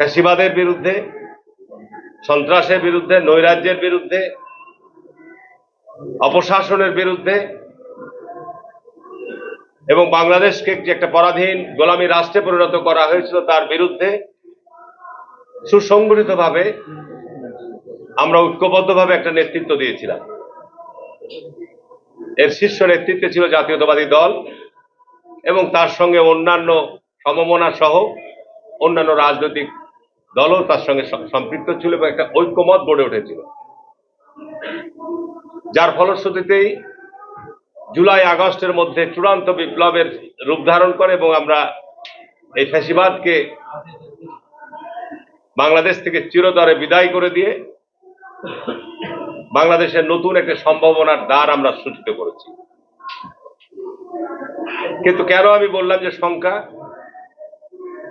ফ্যাসিবাদের বিরুদ্ধে, সন্ত্রাসের বিরুদ্ধে, নৈরাজ্যের বিরুদ্ধে, অপশাসনের বিরুদ্ধে, এবং বাংলাদেশকে যে একটা পরাধীন গোলামী রাষ্ট্রে পরিণত করা হয়েছিল তার বিরুদ্ধে সুসংগঠিতভাবে আমরা ঐক্যবদ্ধভাবে একটা নেতৃত্ব দিয়েছিলাম। এর শীর্ষ নেতৃত্বে ছিল জাতীয়তাবাদী দল এবং তার সঙ্গে অন্যান্য সমমনা সহ অন্যান্য রাজনৈতিক দলও তার সঙ্গে সম্পৃক্ত ছিল এবং একটা ঐক্যমত গড়ে উঠেছিল। যার ফলশ্রুতিতেই জুলাই, আগস্টের মধ্যে চূড়ান্ত বিপ্লবের রূপ ধারণ করে এবং আমরা এই ফ্যাসিবাদকে বাংলাদেশ থেকে চিরতরে বিদায় করে দিয়ে বাংলাদেশের নতুন একটা সম্ভাবনার দ্বার আমরা সূচিত করেছি। কিন্তু কেন আমি বললাম যে সংখ্যা?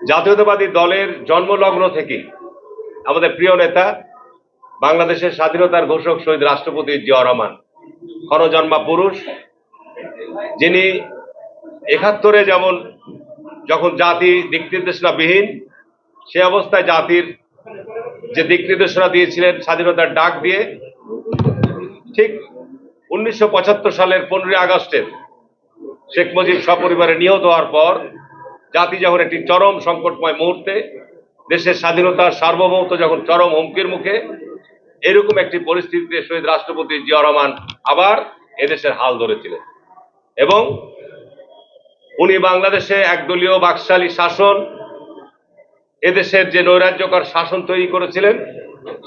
জাতীয়তাবাদী দলের জন্মলগ্ন থেকে আমাদের প্রিয় নেতা, বাংলাদেশের স্বাধীনতার ঘোষক শহীদ রাষ্ট্রপতি জিয়া রহমান, ক্ষণজন্মা পুরুষ, যিনি একাত্তরে যেমন যখন জাতি দিক নির্দেশনাবিহীন সে অবস্থায় জাতির যে দিক নির্দেশনা দিয়েছিলেন, স্বাধীনতার ডাক দিয়ে, ঠিক উনিশশো পঁচাত্তর সালের পনেরোই আগস্টের শেখ মুজিব সপরিবারে নিহত হওয়ার পর জাতি যখন একটি চরম সংকটময় মুহূর্তে দেশের স্বাধীনতা সার্বভৌমত্ব যখন চরম হুমকির মুখে, এরকম একটি পরিস্থিতিতে শহীদ রাষ্ট্রপতি জিয়া রহমান আবার এদেশের হাল ধরেছিলেন। এবং উনি বাংলাদেশে একদলীয় বাকশালী শাসন, এদেশের যে নৈরাজ্যকর শাসন তৈরি করেছিলেন,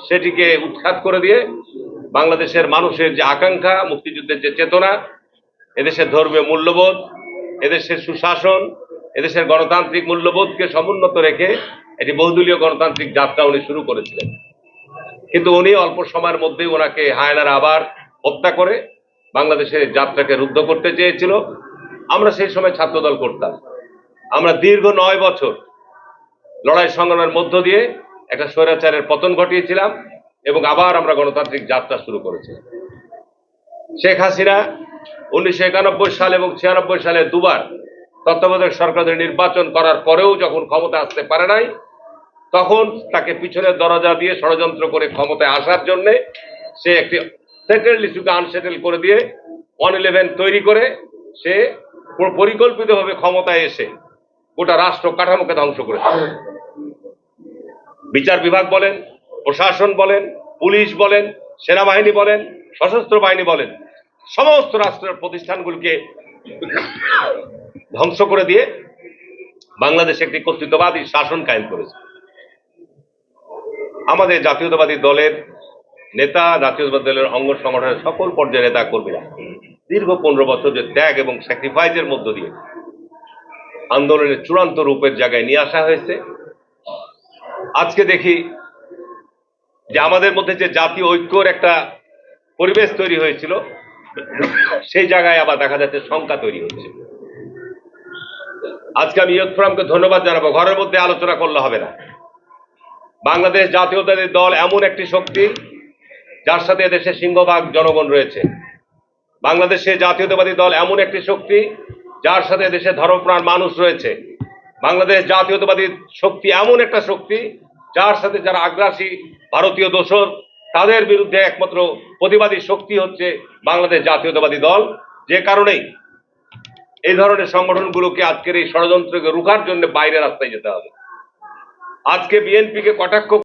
সেটিকে উৎখাত করে দিয়ে বাংলাদেশের মানুষের যে আকাঙ্ক্ষা, মুক্তিযুদ্ধের যে চেতনা, এদেশের ধর্মীয় মূল্যবোধ, এদেশের সুশাসন এদেশের গণতান্ত্রিক মূল্যবোধকে সমুন্নত রেখে একটি বহুদলীয় গণতান্ত্রিক যাত্রা উনি শুরু করেছিলেন। কিন্তু উনি অল্প সময়ের মধ্যেই ওনাকে হায়নার আবার হত্যা করে বাংলাদেশের যাত্রাকে রুদ্ধ করতে চেয়েছিল। আমরা সেই সময় ছাত্রদল করতাম। আমরা দীর্ঘ নয় বছর লড়াই সংগ্রামের মধ্য দিয়ে একটা স্বৈরাচারের পতন ঘটিয়েছিলাম এবং আবার আমরা গণতান্ত্রিক যাত্রা শুরু করেছিলাম শেখ হাসিনা উনিশশো একানব্বই সাল এবং ছিয়ানব্বই সালে দুবার তত্ত্বাবধায়ক সরকারের নির্বাচন করার পরেও যখন ক্ষমতা আসতে পারে নাই, তখন তাকে পিছনের দরজা দিয়ে ষড়যন্ত্র করে ক্ষমতায় আসার জন্য সে একটি সেটেল ইস্যুকে আনসেটেল করে দিয়ে ওয়ান ইলেভেন তৈরি করে সে পরিকল্পিতভাবে ক্ষমতায় এসে গোটা রাষ্ট্র কাঠামোকে ধ্বংস করেছে। বিচার বিভাগ বলেন, প্রশাসন বলেন, পুলিশ বলেন, সেনাবাহিনী বলেন, সশস্ত্র বাহিনী বলেন, সমস্ত রাষ্ট্রের প্রতিষ্ঠানগুলিকে ধ্বংস করে দিয়ে বাংলাদেশে একটি কর্তৃত্ববাদী শাসন কায়েম করেছে। আমাদের জাতীয়তাবাদী দলের নেতা, জাতীয়তাবাদী দলের অঙ্গ সংগঠনের সকল পর্যায়ের নেতা কর্মীরা দীর্ঘ পনেরো বছর যে ত্যাগ এবং স্যাক্রিফাইসের মধ্য দিয়ে আন্দোলনের চূড়ান্ত রূপের জায়গায় নিয়ে আসা হয়েছে। আজকে দেখি যে আমাদের মধ্যে যে জাতীয় ঐক্যর একটা পরিবেশ তৈরি হয়েছিল, সেই জায়গায় আবার দেখা যাচ্ছে শঙ্কা তৈরি হচ্ছে। আজকে আমি ইয়ত ফোরামকে ধন্যবাদ জানাব। ঘরের মধ্যে আলোচনা করলে হবে না। বাংলাদেশ জাতীয়তাবাদী দল এমন একটি শক্তি, যার সাথে দেশের সিংহভাগ জনগণ রয়েছে। বাংলাদেশে জাতীয়তাবাদী দল এমন একটি শক্তি, যার সাথে দেশে ধর্মপ্রাণ মানুষ রয়েছে। বাংলাদেশ জাতীয়তাবাদী শক্তি এমন একটা শক্তি, যার সাথে যারা আগ্রাসী ভারতীয় দোসর, তাদের বিরুদ্ধে একমাত্র প্রতিবাদী শক্তি হচ্ছে বাংলাদেশ জাতীয়তাবাদী দল। যে কারণেই এই ধরনের সংগঠনগুলোকে আজকের এই ষড়যন্ত্রকে রুখার জন্য বাইরে রাস্তায় যেতে হবে। আজকে বিএনপিকে কটাক্ষ